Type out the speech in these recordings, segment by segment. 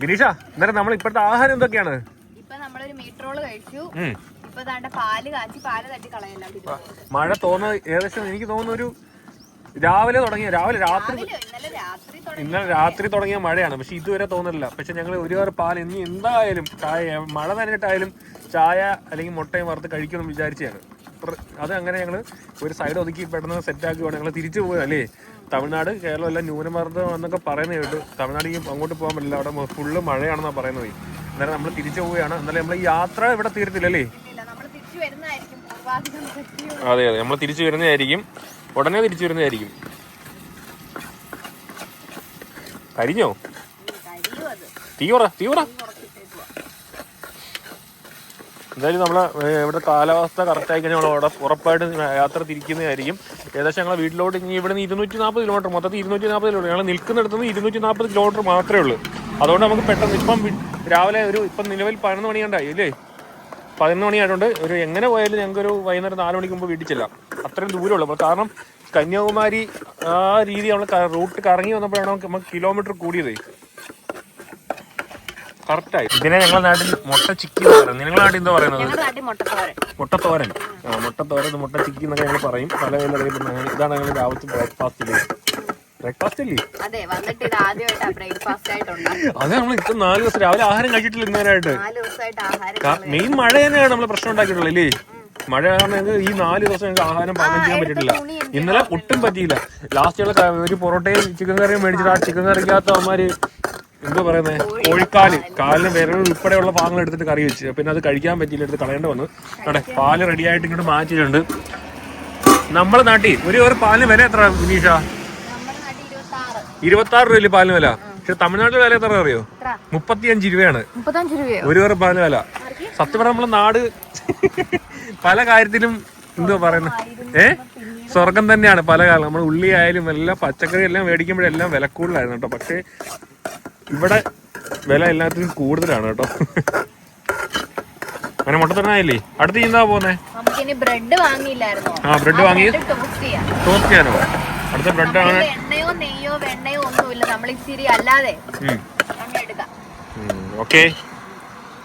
ഗിരീഷ അന്നേരം നമ്മൾ ഇപ്പോഴത്തെ ആഹാരം എന്തൊക്കെയാണ്? ഇപ്പൊ നമ്മളൊരു മീറ്ററോൾ കഴിച്ചു. ഉം. ഇപ്പൊ ദാണ്ട പാൽ കാച്ചി പാൽ തട്ടി കളയല്ലോ മഴ തോന്നുന്നത് ഏകദേശം എനിക്ക് തോന്നുന്നു ഒരു രാവിലെ തുടങ്ങിയ രാവിലെ രാത്രി ഇന്നലെ രാത്രി തുടങ്ങിയ മഴയാണ് പക്ഷെ ഇതുവരെ തോന്നില്ല. പക്ഷെ ഞങ്ങൾ ഒരുപാട് പാൽ ഇനി എന്തായാലും ചായ മഴ നനഞ്ഞിട്ടായാലും ചായ അല്ലെങ്കിൽ മുട്ടയും വറുത്ത് കഴിക്കുമെന്ന് വിചാരിച്ചാണ് അത് അങ്ങനെ ഞങ്ങൾ ഒരു സൈഡ് ഒതുക്കി പെട്ടെന്ന് സെറ്റാക്കുകയാണ് ഞങ്ങൾ തിരിച്ചു പോവുക അല്ലേ? തമിഴ്നാട് കേരളം എല്ലാം ന്യൂനമർദ്ദം എന്നൊക്കെ പറയുന്നത് കേട്ടു തമിഴ്നാട് ഈ അങ്ങോട്ട് പോകാൻ പറ്റില്ല. അവിടെ ഫുള്ള് മഴയാണെന്നാണ് പറയുന്നത്. അന്നേരം നമ്മൾ തിരിച്ചു പോവുകയാണ്. എന്നാലും നമ്മൾ ഈ യാത്ര ഇവിടെ തീരത്തില്ലല്ലേ? അതെ അതെ. നമ്മൾ തിരിച്ചു വരുന്നതായിരിക്കും. ഉടനെ തിരിച്ചു വരുന്നതായിരിക്കും. കരിഞ്ഞോ? തീവറ തീവ്ര എന്തായാലും നമ്മളെ ഇവിടെ കാലാവസ്ഥ കറക്റ്റ് ആയി കഴിഞ്ഞാൽ അവിടെ ഉറപ്പായിട്ട് യാത്ര തിരിക്കുന്നതായിരിക്കും. ഏകദേശം ഞങ്ങളെ വീട്ടിലോട്ട് ഇനി ഇവിടെ നിന്ന് ഇരുന്നൂറ്റി നാൽപ്പത് കിലോമീറ്റർ മൊത്തത്തിൽ ഇരുന്നൂറ്റി നാൽപ്പത് കിലോമീറ്റർ ഞങ്ങൾ നിൽക്കുന്നിടത്ത് നിന്ന് ഇരുന്നൂറ്റി നാൽപ്പത് കിലോമീറ്റർ മാത്രമേ ഉള്ളൂ. അതുകൊണ്ട് നമുക്ക് പെട്ടെന്ന് ഇപ്പം രാവിലെ ഒരു ഇപ്പം നിലവിൽ പതിനൊന്ന് മണിയുണ്ടായി അല്ലേ പതിനൊന്ന് മണിയായതുകൊണ്ട് ഒരു എങ്ങനെ പോയാലും ഞങ്ങൾക്ക് ഒരു വൈകുന്നേരം നാല് മണിക്ക് മുമ്പ് വീട്ടിൽ ചെല്ലാം. അത്രയും ദൂരമുള്ളൂ. അപ്പോൾ കാരണം കന്യാകുമാരി ആ രീതി നമ്മൾ റൂട്ട് കറങ്ങി വന്നപ്പോഴാണ് നമുക്ക് നമുക്ക് കിലോമീറ്റർ കൂടിയത്. കറക്റ്റായി. ഇതിനെ ഞങ്ങളുടെ നാട്ടിൽ മുട്ട ചിക്കി എന്ന് പറയുന്നത്. നിങ്ങളുടെ നാട്ടിൽ എന്താ പറയുന്നത്? മുട്ടത്തോരൻ. ആ മുട്ടത്തോരൻ മുട്ട ചിക്കി എന്നൊക്കെ ഞങ്ങൾ പറയും. പല പേരും അറിയപ്പെടുന്ന ഇതാണ് ഞങ്ങൾ രാവിലത്തെ ബ്രേക്ക്ഫാസ്റ്റ് ബ്രേക്ക്ഫാസ്റ്റ് അല്ലേ അതെ നമ്മൾ ഇത്ര നാല് ദിവസം രാവിലെ ആഹാരം കഴിച്ചിട്ടില്ല ഇന്നേരായിട്ട് മെയിൻ മഴ തന്നെയാണ് നമ്മൾ പ്രശ്നം ഉണ്ടാക്കിയിട്ടുള്ളത് അല്ലേ? മഴ കാരണം ഈ നാല് ദിവസം ഞങ്ങൾക്ക് ആഹാരം പാകം ചെയ്യാൻ പറ്റിയിട്ടില്ല. ഇന്നലെ ഒട്ടും പറ്റിയില്ല. ലാസ്റ്റ് ഞങ്ങൾ ഒരു പൊറോട്ടയും ചിക്കൻ കറിയും മേടിച്ചിട്ട് ആ ചിക്കൻ കറിക്കകത്ത് അവന്മാര് എന്തോ പറയുന്നത് കോഴിക്കാൽ. കാലിന് വിരൽ ഉൾപ്പെടെയുള്ള ഭാഗങ്ങൾ എടുത്തിട്ട് കറി വെച്ച്. പിന്നെ അത് കഴിക്കാൻ പറ്റിയില്ല എടുത്ത് കളയേണ്ട വന്നു. അവിടെ പാൽ റെഡി ആയിട്ട് ഇങ്ങോട്ട് മാറ്റിയിട്ടുണ്ട്. നമ്മുടെ നാട്ടിൽ ഒരു ഒരു പാലിന് വില എത്ര വിനീഷ? നമ്മുടെ ഇരുപത്തി ആറ് രൂപ പാലിന് വില. പക്ഷെ തമിഴ്നാട്ടിൽ വില എത്ര അറിയോ? മുപ്പത്തിയഞ്ച് രൂപയാണ്. ഒരു പേർ പാലിന് വില. സത്യം പറഞ്ഞ നമ്മളെ നാട് പല കാര്യത്തിലും എന്തോ പറയുന്നത് ഏ? സ്വർഗം തന്നെയാണ് പല കാലം. നമ്മൾ ഉള്ളി ആയാലും എല്ലാം പച്ചക്കറി എല്ലാം മേടിക്കുമ്പോഴെല്ലാം വില കൂടുതലായിരുന്നു കേട്ടോ. പക്ഷേ ഇവിടെ വില എല്ലാത്തിനും കൂടുതലാണ് കേട്ടോ. അങ്ങനെ മുട്ട തന്നെ ആയില്ലേ അടുത്ത് എന്താ പോന്നെ? ബ്രെഡ് വാങ്ങിയില്ലായിരുന്നോ? ആ ബ്രെഡ് വാങ്ങി. ടോസ്റ്റ് ചെയ്യാം. ടോസ്റ്റ് ചെയ്യാനോ? അടുത്ത ബ്രെഡ് ആണ് എണ്ണയോ നെയ്യോ വെണ്ണയോ ഒന്നുമില്ല. നമ്മൾ ഇച്ചിരി അല്ലാതെ ഓക്കെ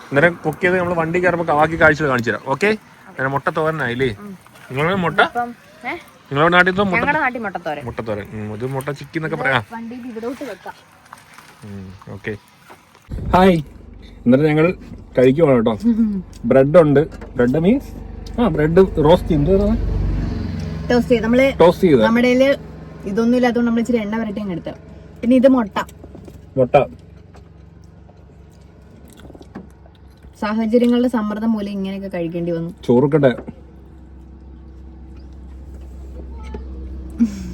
അന്നേരം കുക്ക് ചെയ്ത് നമ്മൾ വണ്ടി കയറുമ്പോൾ ബാക്കി കാഴ്ച കാണിച്ചു തരാം ഓക്കെ അങ്ങനെ മുട്ട? തോരനായില്ലേ നിങ്ങളുടെ മുട്ട നിങ്ങളുടെ നാട്ടിൽ മുട്ടത്തോരൻ. മുട്ടത്തോരൻ. ഇത് മുട്ട ചിക്കി എന്നൊക്കെ പറയാം. ഓക്കെ. ഹായ്. എന്നിട്ട് ഞങ്ങൾ കഴിക്കുവാണ് കേട്ടോ. ബ്രെഡ് ഉണ്ട് ബ്രെഡ് മീൻസ്? ആ ബ്രെഡ് റോസ്റ്റ് ടോസ്റ്റ് ചെയ്ത്. നമ്മൾ ടോസ്റ്റ് ചെയ്ത്. നമ്മുടെ ഇതൊന്നും ഇല്ലാത്തതുകൊണ്ട് നമ്മൾ ഇച്ചിരി എണ്ണ വരട്ടി അങ്ങ് എടുത്തു. പിന്നെ ഇത് മുട്ട. മുട്ട. സാഹചര്യങ്ങളുടെ സമ്മർദ്ദം മൂലം ഇങ്ങനെയൊക്കെ കഴിക്കേണ്ടി വന്നു. ചോറുക്കട്ടെ.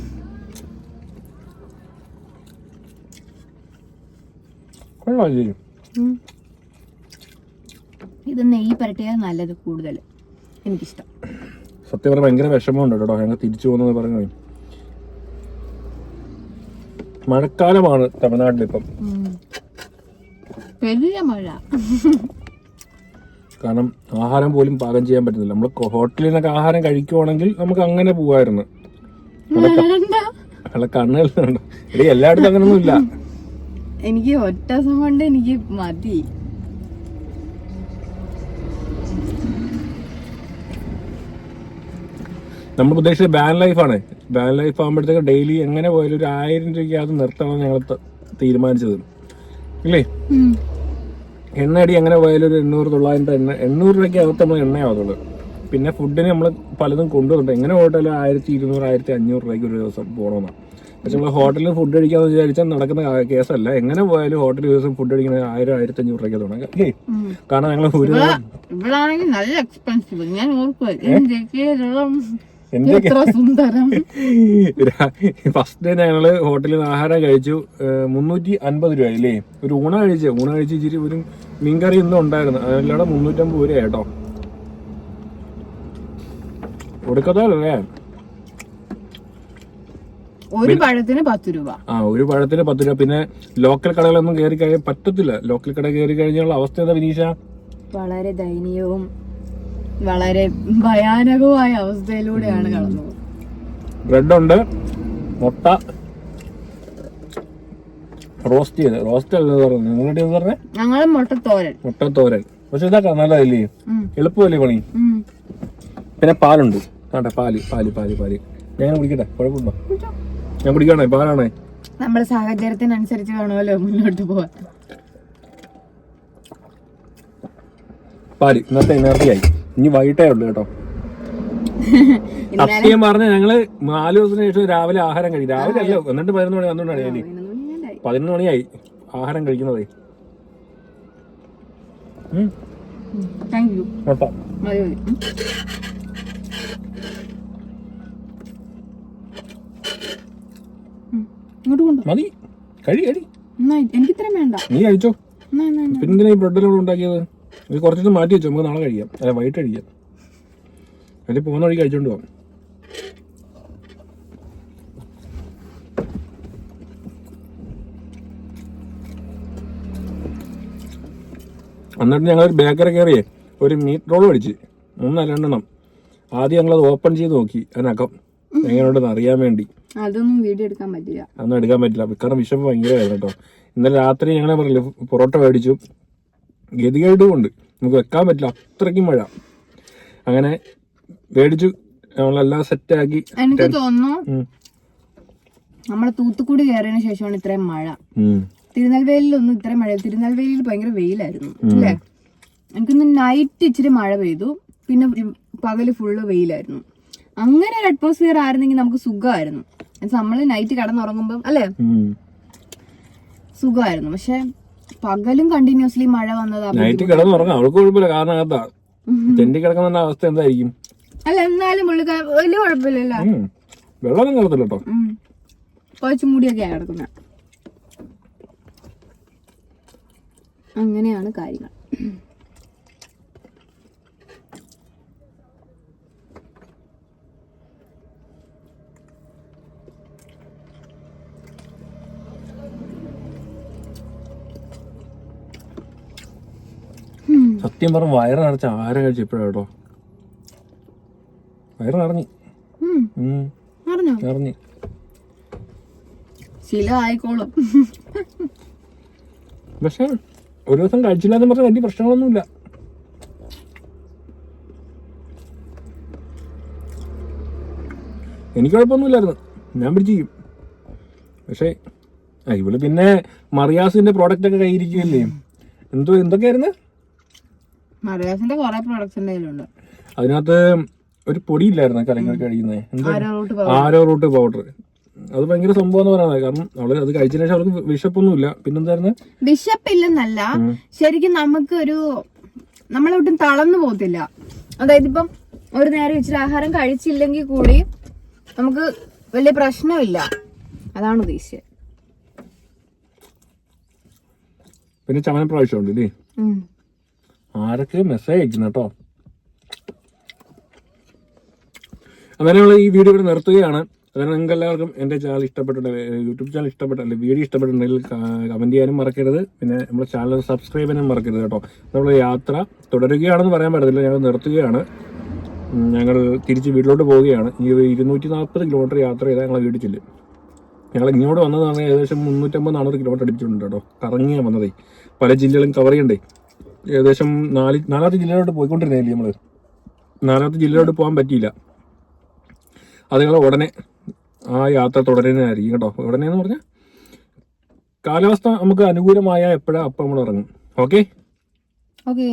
ഇത് നെയ്യ് പരട്ടിയാൽ നല്ലത് കൂടുതൽ. എനിക്കിഷ്ടം. സത്യം പറഞ്ഞാൽ ഭയങ്കര വിഷമമുണ്ട് കേട്ടോ. ഞങ്ങൾ തിരിച്ചു പോകുന്നത് പറഞ്ഞു മഴക്കാലമാണ് തമിഴ്നാട്ടിൽ ഇപ്പം. വലിയ മഴ. കാരണം ആഹാരം പോലും പാകം ചെയ്യാൻ പറ്റുന്നില്ല. നമ്മൾ ഹോട്ടലിൽ നിന്നൊക്കെ ആഹാരം കഴിക്കുവാണെങ്കിൽ നമുക്ക് അങ്ങനെ പോവായിരുന്നു. അല്ല കണ്ണുകളുണ്ട് എല്ലായിടത്തും അങ്ങനൊന്നും ഇല്ല എനിക്ക് ഒറ്റ ദിവസം കൊണ്ട് എനിക്ക് മതി. നമ്മൾ ഉദ്ദേശിച്ചത് ബാൻ ലൈഫാണ് ബാൻ ലൈഫ് ആകുമ്പോഴത്തേക്ക് ഡെയിലി എങ്ങനെ പോയാലും ഒരു ആയിരം രൂപയ്ക്കകത്ത് നിർത്തണം ഞങ്ങൾ തീരുമാനിച്ചത്. ഇല്ലേ? എണ്ണയടി എങ്ങനെ പോയാലും ഒരു എണ്ണൂറ് തൊള്ളായിരം എണ്ണ എണ്ണൂറ് രൂപയ്ക്ക് അകത്ത് നമ്മൾ എണ്ണയാവത്തുള്ളൂ പിന്നെ ഫുഡിന് നമ്മൾ പലതും കൊണ്ടുവന്നിട്ട് എങ്ങനെ പോയിട്ടാലും ആയിരത്തി ഇരുന്നൂറ് ആയിരത്തി അഞ്ഞൂറ് രൂപയ്ക്ക് ഒരു ദിവസം പോകണമെന്നാണ്. പക്ഷെ നമ്മൾ ഹോട്ടലിൽ ഫുഡ് കഴിക്കാന്ന് വിചാരിച്ചാൽ നടക്കുന്ന കേസല്ല. എങ്ങനെ പോയാലും ഹോട്ടൽ ദിവസം ഫുഡ് അടിക്കണ ആയിരം ആയിരത്തി അഞ്ഞൂറ് രൂപയ്ക്ക് തുടങ്ങാം. കാരണം ഞങ്ങൾ ഒരു ഇവിടാണെങ്കിൽ നല്ല എക്സ്പെൻസീവ് ഞാൻ ഓർക്കുക ഫസ്റ്റ് ഡേ ഞങ്ങൾ ഹോട്ടലിൽ നിന്ന് ആഹാരം കഴിച്ചു. മുന്നൂറ്റി അൻപത് രൂപ അല്ലേ ഒരു ഊണ കഴിച്ചു. ഊണ കഴിച്ച് ഇച്ചിരി ഒരു മീൻകറി ഇന്നും ഉണ്ടായിരുന്നു. അതല്ലാതെ മുന്നൂറ്റമ്പത് രൂപ കേട്ടോ. കൊടുക്കത്തല്ലേ ഒരു പഴത്തിന് പത്ത് രൂപ. ആ ഒരു പഴത്തിന് പത്ത് രൂപ. പിന്നെ ലോക്കൽ കടകളൊന്നും കയറി കഴിയാൻ പറ്റത്തില്ല. ലോക്കൽ കട കയറി കഴിഞ്ഞുള്ള അവസ്ഥ എന്താ വിനീഷ? വളരെ ദയനീയവും വളരെ ഭയാനകവുമായ അവസ്ഥയിലൂടെയാണ് കടന്നത് ബ്രെഡ് ഉണ്ട് മുട്ട റോസ്റ്റ് ചെയ്ത് റോസ്റ്റ് അല്ല പറഞ്ഞത്. നിങ്ങളുടെ ഇത് പറഞ്ഞേ? ഞങ്ങൾ മുട്ടത്തോരൻ. മുട്ടത്തോരൻ. പക്ഷെ ഇതൊക്കെ നല്ലതല്ലേ? അല്ലേ എളുപ്പമല്ലേ പണി. പിന്നെ പാലുണ്ട്. ആട്ടെ പാൽ പാൽ പാൽ പാൽ. ഞാൻ കുടിക്കട്ടെ? കുഴപ്പമുണ്ടോ? ഞാൻ കുടിക്കണേ പാലാണേ നമ്മുടെ സാഹചര്യത്തിനനുസരിച്ച് വേണമല്ലോ മുന്നോട്ട് പോവാൻ. പാൽ ഇന്നത്തെ എനർജിയായി ഇനി വൈകിട്ടേ ഉള്ളു കേട്ടോ. സത്യം പറഞ്ഞ ഞങ്ങൾ നാല് ദിവസത്തിന് ശേഷം രാവിലെ ആഹാരം കഴിക്കും. രാവിലെ അല്ല എന്നിട്ട് പതിനൊന്ന് മണി പന്ത്രണ്ട് മണിയായി. പതിനൊന്ന് മണിയായി ആഹാരം കഴിക്കുന്നതേ. താങ്ക് യു മുട്ട മതി മതി ഉം. ഉം. ഇങ്ങോട്ട് കൊണ്ടു. മതി. കഴി കഴി. എനിക്ക് ഇത്രയും വേണ്ട. നീ കഴിച്ചോ. പിന്നെ ഈ ബ്രെഡിലൂടെ ഉണ്ടാക്കിയത്? ഇത് കുറച്ചിട്ട് മാറ്റി വെച്ചോ. നമുക്ക് നാളെ കഴിക്കാം. അല്ല വൈകിട്ട് കഴിക്കാം. അതിൽ പോകുന്ന വഴി കഴിച്ചോണ്ട് പോകാം. എന്നിട്ട് ഞങ്ങൾ ഒരു ബേക്കറി കയറിയേ. ഒരു മീറ്റ് റോൾ മേടിച്ച്. മൂന്നല്ല രണ്ടെണ്ണം. ആദ്യം ഞങ്ങളത് ഓപ്പൺ ചെയ്ത് നോക്കി. അതിനകം. എങ്ങനെയുണ്ടെന്ന് അറിയാൻ വേണ്ടി. അതൊന്നും വീഡിയോ എടുക്കാൻ പറ്റില്ല. അതൊന്നും എടുക്കാൻ പറ്റില്ല. കാരണം വിഷമം ഭയങ്കരമായിരുന്നു കേട്ടോ. ഇന്നലെ രാത്രി ഞങ്ങളെ പറഞ്ഞില്ല പൊറോട്ട മേടിച്ചു. ഗതികേടും ഉണ്ട്. നമുക്ക് വെക്കാൻ പറ്റില്ല. അത്രയ്ക്കും മഴ. അങ്ങനെ മേടിച്ചു. നമ്മളെല്ലാം സെറ്റാക്കി എനിക്ക് തോന്നുന്നു. നമ്മളെ തൂത്തുക്കുടി കയറിയതിനു ശേഷമാണ് ഇത്രയും മഴ. തിരുനെൽവേലിയിലൊന്നും ഇത്രയും മഴ. തിരുനെൽവേലിയിൽ ഭയങ്കര വെയിലായിരുന്നു. അല്ലേ? എനിക്കൊന്ന് നൈറ്റ് ഇച്ചിരി മഴ പെയ്തു. പിന്നെ പകൽ ഫുള്ള് വെയിലായിരുന്നു. അങ്ങനെ ഒരു അറ്റ്മോസ്ഫിയർ ആയിരുന്നെങ്കിൽ നമുക്ക് സുഖമായിരുന്നു. നമ്മൾ നൈറ്റ് കടന്നുറങ്ങുമ്പോൾ അല്ലേ. സുഖമായിരുന്നു. പക്ഷെ പകലും കണ്ടിന്യൂസ്ലി മഴ വന്നത് നൈറ്റ് കിടന്ന് ഉറങ്ങാം അവൾക്ക് കുഴപ്പമില്ല. കാരണം അതാ തെണ്ടി കിടക്കുന്ന അവസ്ഥ എന്തായിരിക്കും? അല്ല എന്നാലും പുള്ളിക്കാർ വലിയ കുഴപ്പമില്ലല്ലോ. വെള്ളം കിടത്തില്ല കേട്ടോ. കുറച്ച് മുടിയൊക്കെ കിടക്കുന്ന. അങ്ങനെയാണ് കാര്യങ്ങൾ. സത്യം പറഞ്ഞ വയറ് നിറച്ച ആരം കഴിച്ചു ഇപ്പോഴാ കേട്ടോ. വയറ് നിറഞ്ഞു. പറഞ്ഞോ നിറഞ്ഞു? പക്ഷെ ഒരു ദിവസം കഴിച്ചില്ല എന്ന് പറഞ്ഞാൽ വലിയ പ്രശ്നങ്ങളൊന്നുമില്ല. എനിക്ക് കുഴപ്പമൊന്നുമില്ലായിരുന്നു. ഞാൻ പിടിച്ചിരിക്കും പക്ഷേ ഇവൾ പിന്നെ മറിയാസിന്റെ പ്രോഡക്റ്റ് ഒക്കെ കയ്യിരിക്കുകയല്ലേ എന്തോ എന്തൊക്കെയായിരുന്നു? മറിയാസിന്റെ കുറെ പ്രൊഡക്ട്സിന്റെ കയ്യിലുണ്ട്. അതിനകത്ത് ഒരു പൊടിയില്ലായിരുന്നു കലങ്ങൾ കഴിക്കുന്നത് എന്തോ ആരോ റൂട്ട് പൗഡർ അത് ഭയങ്കര സംഭവം എന്ന് പറയുന്നത് കാരണം അവൾ അത് കഴിച്ചതിന് ശേഷം അവൾക്ക് വിശപ്പൊന്നുമില്ല. പിന്നെന്തായിരുന്നു? ബിഷപ്പ് ഇല്ലെന്നല്ല ശരിക്കും നമുക്ക് ഒരു നമ്മളൊട്ടും തളർന്നു പോകത്തില്ല. അതായത് ഇപ്പം ഒരു നേരം ഇച്ചിരി ആഹാരം കഴിച്ചില്ലെങ്കിൽ കൂടി നമുക്ക് വലിയ പ്രശ്നമില്ല. അതാണ് ഉദ്ദേശിച്ചത്. പിന്നെ ചമന പ്രാവശ്യം ഉണ്ട് ഇല്ലേ ഉം. ആരൊക്കെ മെസ്സേജ് അയക്കുന്നു കേട്ടോ. അങ്ങനെ നമ്മൾ ഈ വീഡിയോ ഇവിടെ നിർത്തുകയാണ്. അതായത് നിങ്ങൾക്ക് എല്ലാവർക്കും എന്റെ ചാനൽ ഇഷ്ടപ്പെട്ടിട്ടുണ്ടെങ്കിൽ യൂട്യൂബ് ചാനൽ ഇഷ്ടപ്പെട്ടല്ലേ വീഡിയോ ഇഷ്ടപ്പെട്ടിട്ടുണ്ടെങ്കിൽ കമന്റ് ചെയ്യാനും മറക്കരുത്. പിന്നെ നമ്മുടെ ചാനൽ സബ്സ്ക്രൈബ് ചെയ്യാനും മറക്കരുത് കേട്ടോ. നമ്മൾ യാത്ര തുടരുകയാണെന്ന് പറയാൻ പറ്റത്തില്ല. ഞങ്ങൾ നിർത്തുകയാണ്. ഞങ്ങൾ തിരിച്ച് വീട്ടിലോട്ട് പോവുകയാണ്. ഈ ഇരുന്നൂറ്റി നാൽപ്പത് കിലോമീറ്റർ യാത്ര ചെയ്താൽ ഞങ്ങളെ വീട്ടിൽ ചെല്ലും. ഞങ്ങൾ ഇങ്ങോട്ട് വന്നതാണ് ഏകദേശം മുന്നൂറ്റമ്പത് നാനൂറ് കിലോമീറ്റർ അടിച്ചിട്ടുണ്ട് കേട്ടോ. കറങ്ങിയാണ് വന്നതേ. പല ജില്ലകളും കവർ ചെയ്യണ്ടേ. ഏകദേശം നാല് നാലാമത്തെ ജില്ലയിലോട്ട് പോയിക്കൊണ്ടിരുന്നില്ലേ നമ്മൾ നാലാമത്തെ ജില്ലയിലോട്ട് പോകാൻ പറ്റിയില്ല. അത് ഞങ്ങൾ ഉടനെ ആ യാത്ര തുടരുന്നതായിരിക്കും കേട്ടോ. ഉടനെ എന്ന് പറഞ്ഞാൽ കാലാവസ്ഥ നമുക്ക് അനുകൂലമായ എപ്പോഴാ അപ്പം നമ്മൾ ഇറങ്ങും ഓക്കെ? ഓക്കേ.